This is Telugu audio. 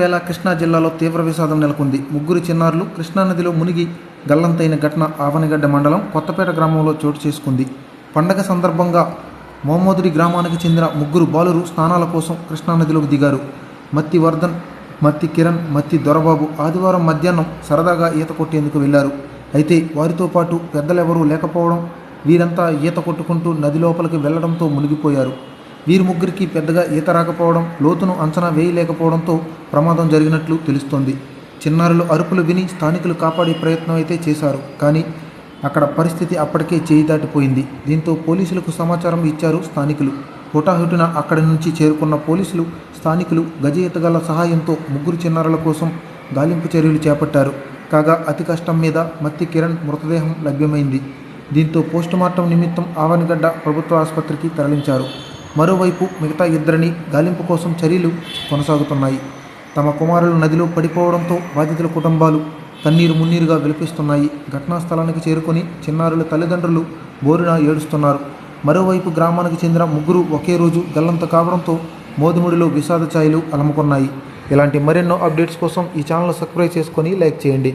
వేళ కృష్ణా జిల్లాలో తీవ్ర విషాదం నెలకొంది. ముగ్గురు చిన్నారులు కృష్ణానదిలో మునిగి గల్లంతైన ఘటన ఆవనిగడ్డ మండలం కొత్తపేట గ్రామంలో చోటు చేసుకుంది. పండగ సందర్భంగా మోమోదుడి గ్రామానికి చెందిన ముగ్గురు బాలురు స్నానాల కోసం కృష్ణానదిలోకి దిగారు. మత్తి వర్ధన్ మత్తి కిరణ్ మత్తి దొరబాబు ఆదివారం మధ్యాహ్నం సరదాగా ఈత కొట్టేందుకు వెళ్ళారు అయితే వారితో పాటు పెద్దలెవరూ లేకపోవడం వీరంతా ఈత కొట్టుకుంటూ నది లోపలికి వెళ్ళడంతో మునిగిపోయారు. వీరి ముగ్గురికి పెద్దగా ఈత రాకపోవడం లోతును అంచనా వేయలేకపోవడంతో ప్రమాదం జరిగినట్లు తెలుస్తోంది. చిన్నారులు అరుపులు విని స్థానికులు కాపాడే ప్రయత్నం అయితే చేశారు. కానీ అక్కడ పరిస్థితి అప్పటికే చేయి దాటిపోయింది. దీంతో పోలీసులకు సమాచారం ఇచ్చారు స్థానికులు. హుటాహుటిన అక్కడి నుంచి చేరుకున్న పోలీసులు స్థానికులు గజ ఈతగాళ్ళ సహాయంతో ముగ్గురు చిన్నారుల కోసం గాలింపు చర్యలు చేపట్టారు. కాగా అతి కష్టం మీద మత్తి కిరణ్ మృతదేహం లభ్యమైంది. దీంతో పోస్టుమార్టం నిమిత్తం ఆవనిగడ్డ ప్రభుత్వ ఆసుపత్రికి తరలించారు. మరోవైపు మిగతా ఇద్దరిని గాలింపు కోసం చర్యలు కొనసాగుతున్నాయి. తమ కుమారులు నదిలో పడిపోవడంతో బాధితుల కుటుంబాలు కన్నీరు మున్నీరుగా విలపిస్తున్నాయి. ఘటనా స్థలానికి చేరుకొని చిన్నారుల తల్లిదండ్రులు బోరున ఏడుస్తున్నారు. మరోవైపు గ్రామానికి చెందిన ముగ్గురు ఒకే రోజు గల్లంత కావడంతో మోదుముడిలో విషాద ఛాయలు అలముకున్నాయి. ఇలాంటి మరెన్నో అప్డేట్స్ కోసం ఈ ఛానల్ సబ్స్క్రైబ్ చేసుకొని లైక్ చేయండి.